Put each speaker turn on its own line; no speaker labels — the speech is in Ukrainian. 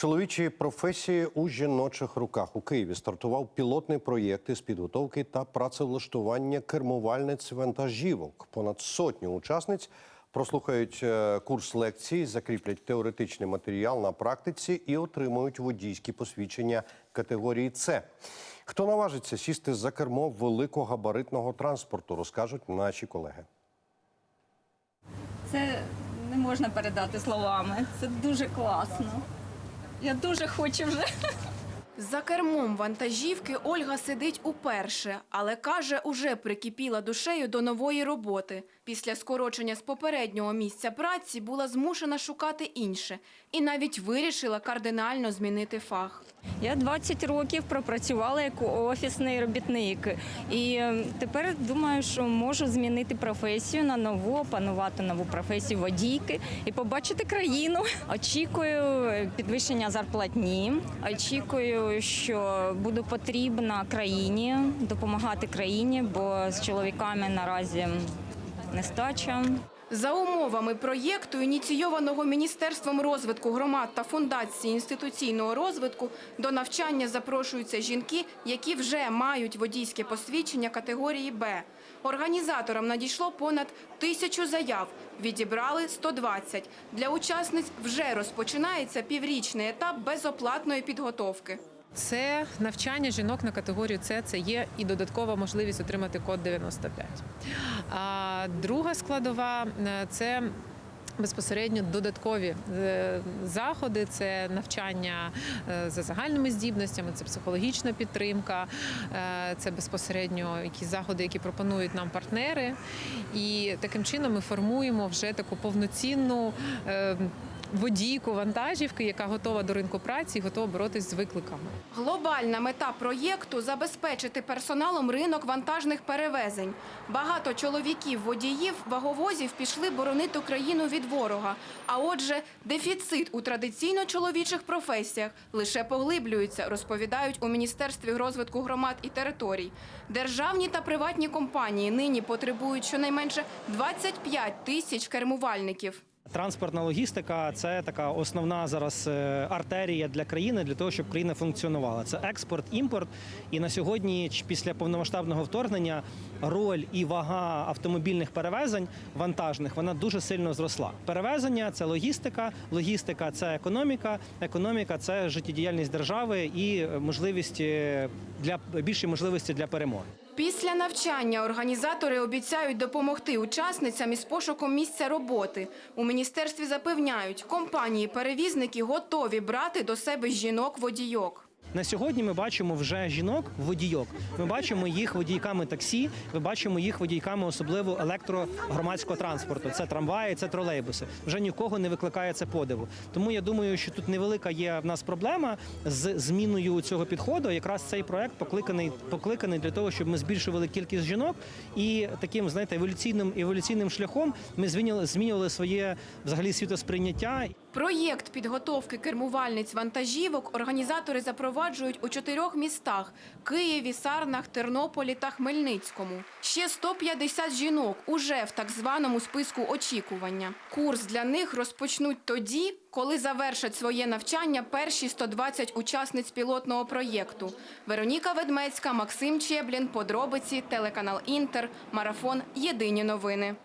Чоловічі професії у жіночих руках у Києві стартував пілотний проєкт із підготовки та працевлаштування кермувальниць вантажівок. Понад сотню учасниць прослухають е, курс лекцій, закріплять теоретичний матеріал на практиці і отримують водійські посвідчення категорії С. Хто наважиться сісти за кермо великогабаритного транспорту, розкажуть наші колеги.
Це не можна передати словами. Це дуже класно. Я дуже хочу вже.
За кермом вантажівки Ольга сидить уперше, але каже, уже прикипіла душею до нової роботи. Після скорочення з попереднього місця праці була змушена шукати інше і навіть вирішила кардинально змінити фах.
Я 20 років пропрацювала як офісний робітник. І е, тепер думаю, що можу змінити професію на нову, опанувати нову професію водійки і побачити країну. Очікую підвищення зарплатні. Очікую, що буду потрібна країні, допомагати країні, бо з чоловіками наразі нестача.
За умовами проєкту, ініційованого Міністерством розвитку громад та фундації інституційного розвитку, до навчання запрошуються жінки, які вже мають водійське посвідчення категорії Б. Організаторам надійшло понад тисячу заяв, відібрали 120. Для учасниць вже розпочинається піврічний етап безоплатної підготовки.
Це навчання жінок на категорію С. Це є і додаткова можливість отримати код 95. А друга складова е, це. Безпосередньо додаткові е, заходи, це навчання е, за загальними здібностями, це психологічна підтримка, це безпосередньо якісь заходи, які пропонують нам партнери. І таким чином ми формуємо вже таку повноцінну водійку вантажівки, яка готова до ринку праці і готова боротись з викликами.
Глобальна мета проєкту забезпечити персоналом ринок вантажних перевезень. Багато чоловіків-водіїв ваговозів пішли боронити Україну від ворога. А отже, дефіцит у традиційно чоловічих професіях лише поглиблюється, розповідають у Міністерстві розвитку громад і територій. Державні та приватні компанії нині потребують щонайменше 25 тисяч кермувальників.
Транспортна логістика це така основна зараз е, артерія для країни для того, щоб країна функціонувала. Це експорт, імпорт. І на сьогодні, після повномасштабного вторгнення, роль і вага автомобільних перевезень вантажних вона дуже сильно зросла. Перевезення це логістика, логістика це економіка, економіка це життєдіяльність держави і е, можливість е, для більші можливості для перемоги.
Після навчання організатори обіцяють допомогти учасницям із пошуком місця роботи. У міністерстві запевняють, компанії-перевізники готові брати до себе жінок-водійок.
На сьогодні ми бачимо вже жінок водійок. Ми бачимо їх водійками таксі. Ми бачимо їх водійками, особливо електрогромадського транспорту. Це трамваї, це тролейбуси. Вже нікого не викликає це подиву. Тому я думаю, що тут невелика є в нас проблема з зміною цього підходу. Якраз цей проект покликаний покликаний для того, щоб ми збільшували кількість жінок і таким, знаєте, еволюційним еволюційним шляхом ми змінювали, змінювали своє взагалі світосприйняття
Проєкт підготовки кермувальниць вантажівок організатори запроваджують у чотирьох містах – Києві, Сарнах, Тернополі та Хмельницькому. Ще 150 жінок уже в так званому списку очікування. Курс для них розпочнуть тоді, коли завершать своє навчання перші 120 учасниць пілотного проєкту. Вероніка Ведмецька, Максим Чеблін, Подробиці, телеканал Інтер, Марафон. Єдині новини.